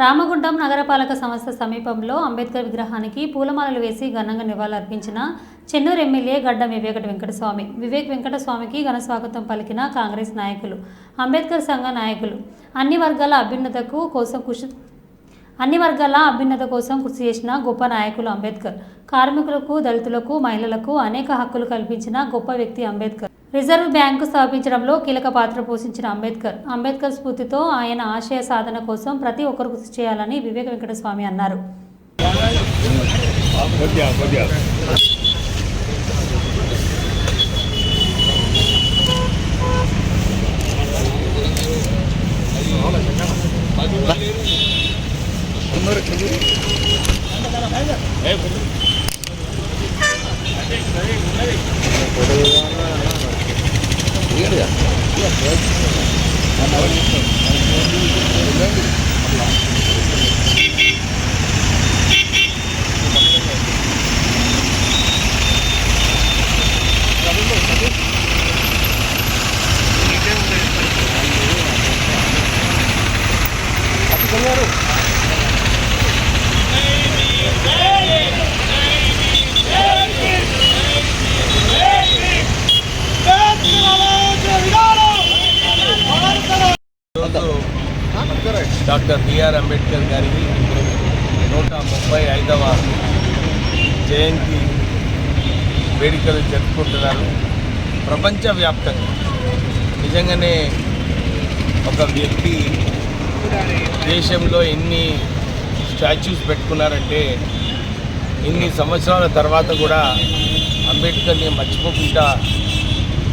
రామగుండం నగరపాలక సంస్థ సమీపంలో అంబేద్కర్ విగ్రహానికి పూలమాలలు వేసి ఘనంగా నివాళులర్పించిన చెన్నూరు ఎమ్మెల్యే గడ్డం వివేకట వెంకటస్వామి. వివేక్ వెంకటస్వామికి ఘన స్వాగతం పలికిన కాంగ్రెస్ నాయకులు అంబేద్కర్ సంఘ నాయకులు. అన్ని వర్గాల అభ్యున్నతకు కోసం కృషి అన్ని వర్గాల అభ్యున్నత కోసం కృషి చేసిన గొప్ప నాయకులు అంబేద్కర్. కార్మికులకు దళితులకు మహిళలకు అనేక హక్కులు కల్పించిన గొప్ప వ్యక్తి అంబేద్కర్. రిజర్వ్ బ్యాంకు స్థాపించడంలో కీలక పాత్ర పోషించిన అంబేద్కర్. అంబేద్కర్ స్ఫూర్తితో ఆయన ఆశయ సాధన కోసం ప్రతి ఒక్కరు కృషి చేయాలని వివేక వెంకటస్వామి అన్నారు. కొద్దిగా డాక్టర్ బిఆర్ అంబేద్కర్ గారికి నూట ముప్పై ఐదవ జయంతి వేడుకలు జరుపుకుంటున్నారు. ప్రపంచవ్యాప్తంగా. నిజంగానే ఒక వ్యక్తి దేశంలో ఎన్ని స్టాచ్యూస్ పెట్టుకున్నారంటే ఇన్ని సంవత్సరాల తర్వాత కూడా అంబేద్కర్ని మర్చిపోకుండా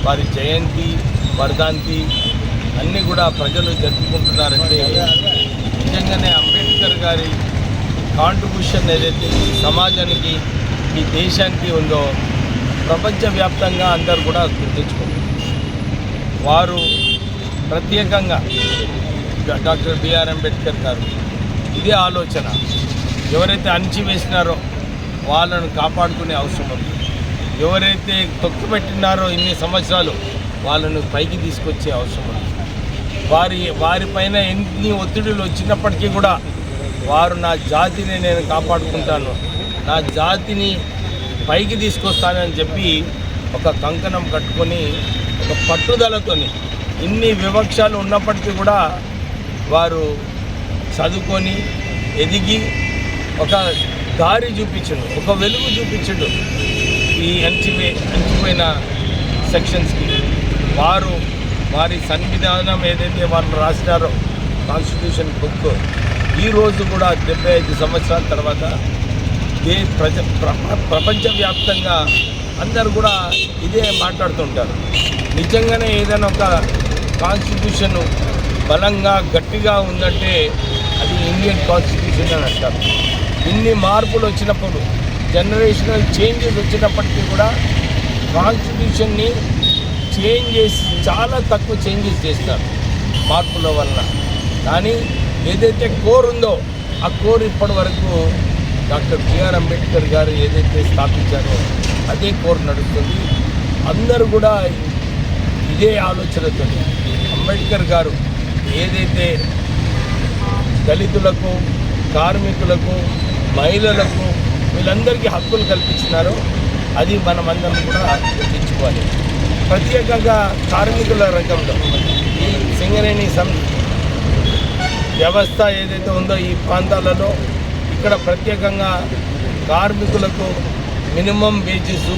వారి జయంతి వర్ధాంతి అన్నీ కూడా ప్రజలు జరుపుకుంటున్నారంటే నిజంగానే అంబేద్కర్ గారి కాంట్రిబ్యూషన్ ఏదైతే ఈ సమాజానికి ఈ దేశానికి ఉందో ప్రపంచవ్యాప్తంగా అందరూ కూడా గుర్తించుకుంటారు వారు ప్రత్యేకంగా డాక్టర్ బిఆర్ అంబేద్కర్ గారు ఇదే ఆలోచన. ఎవరైతే అణిచివేసినారో వాళ్ళను కాపాడుకునే అవసరం ఉంది. ఎవరైతే తొక్కుపెట్టినారో ఇన్ని సంవత్సరాలు వాళ్ళను పైకి తీసుకొచ్చే అవసరం ఉంది. వారి వారిపైన ఎన్ని ఒత్తిడులు వచ్చినప్పటికీ కూడా వారు నా జాతిని నేను కాపాడుకుంటాను. నా జాతిని పైకి తీసుకొస్తానని చెప్పి ఒక కంకణం కట్టుకొని ఒక పట్టుదలతోని ఇన్ని వివక్షాలు ఉన్నప్పటికీ కూడా వారు చదువుకొని ఎదిగి ఒక దారి చూపించడు ఒక వెలుగు చూపించడు ఈ అంచిపోయి అంచిపోయిన సెక్షన్స్కి. వారు వారి సంవిధానం ఏదైతే వాళ్ళు రాసినారో కాన్స్టిట్యూషన్ బుక్ ఈరోజు కూడా డెబ్బై ఐదు సంవత్సరాల తర్వాత దే ప్రజ ప్రపంచవ్యాప్తంగా అందరు కూడా ఇదే మాట్లాడుతుంటారు. నిజంగానే ఏదైనా ఒక కాన్స్టిట్యూషన్ బలంగా గట్టిగా ఉందంటే అది ఇండియన్ కాన్స్టిట్యూషన్ అని అంటారు. ఇన్ని మార్పులు వచ్చినప్పుడు జనరేషనల్ చేంజెస్ వచ్చినప్పటికీ కూడా కాన్స్టిట్యూషన్ని చేంజ్ చేసి చాలా తక్కువ చేంజెస్ చేస్తారు మార్పుల వల్ల కానీ ఏదైతే కోర్ ఉందో ఆ కోర్ ఇప్పటి వరకు డాక్టర్ బిఆర్ అంబేద్కర్ గారు ఏదైతే స్థాపించారో అదే కోర్ నడుస్తుంది. అందరూ కూడా ఇదే ఆలోచనతో అంబేద్కర్ గారు ఏదైతే దళితులకు కార్మికులకు మహిళలకు వీళ్ళందరికీ హక్కులు కల్పించినారో అది మనమందరం కూడా గుర్తించుకోవాలి. ప్రత్యేకంగా కార్మికుల రంగంలో ఈ సింగరేణి సం వ్యవస్థ ఏదైతే ఉందో ఈ ప్రాంతాలలో ఇక్కడ ప్రత్యేకంగా కార్మికులకు minimum wages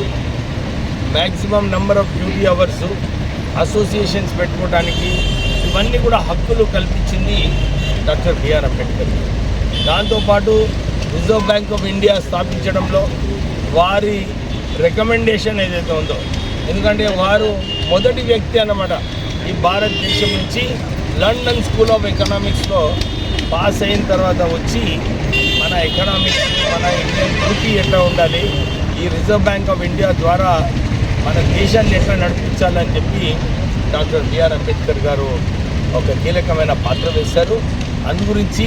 maximum number of duty hours associations పెట్టుకోవడానికి ఇవన్నీ కూడా హక్కులు కల్పించింది డాక్టర్ బిఆర్ అంబేద్కర్. దాంతోపాటు రిజర్వ్ బ్యాంక్ ఆఫ్ ఇండియా స్థాపించడంలో వారి రికమెండేషన్ ఏదైతే ఉందో ఎందుకంటే వారు మొదటి వ్యక్తి అన్నమాట ఈ భారతదేశం నుంచి లండన్ స్కూల్ ఆఫ్ ఎకనామిక్స్లో పాస్ అయిన తర్వాత వచ్చి మన ఎకనామిక్స్ మన ఇండియన్ రూపీ ఎట్లా ఉండాలి ఈ రిజర్వ్ బ్యాంక్ ఆఫ్ ఇండియా ద్వారా మన దేశాన్ని ఎట్లా నడిపించాలని చెప్పి డాక్టర్ బిఆర్ అంబేద్కర్ గారు ఒక కీలకమైన పాత్ర వేశారు. అందు గురించి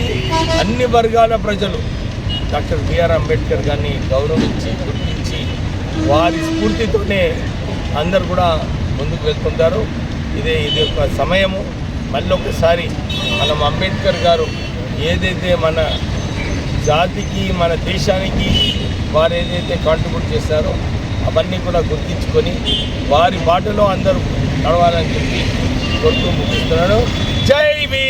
అన్ని వర్గాల ప్రజలు డాక్టర్ బిఆర్ అంబేద్కర్ గారిని గౌరవించి గుర్తించి వారి స్ఫూర్తితోనే అందరు కూడా ముందుకు వెళ్తుంటారు. ఇదే ఇది ఒక సమయము. మళ్ళీ ఒకసారి మనం అంబేద్కర్ గారు ఏదైతే మన జాతికి మన దేశానికి వారు ఏదైతే కాంట్రిబ్యూట్ చేస్తారో అవన్నీ కూడా గుర్తించుకొని వారి బాటలో అందరూ నడవాలని చెప్పి కొడుతూ ముగిస్తున్నాను. జై బీ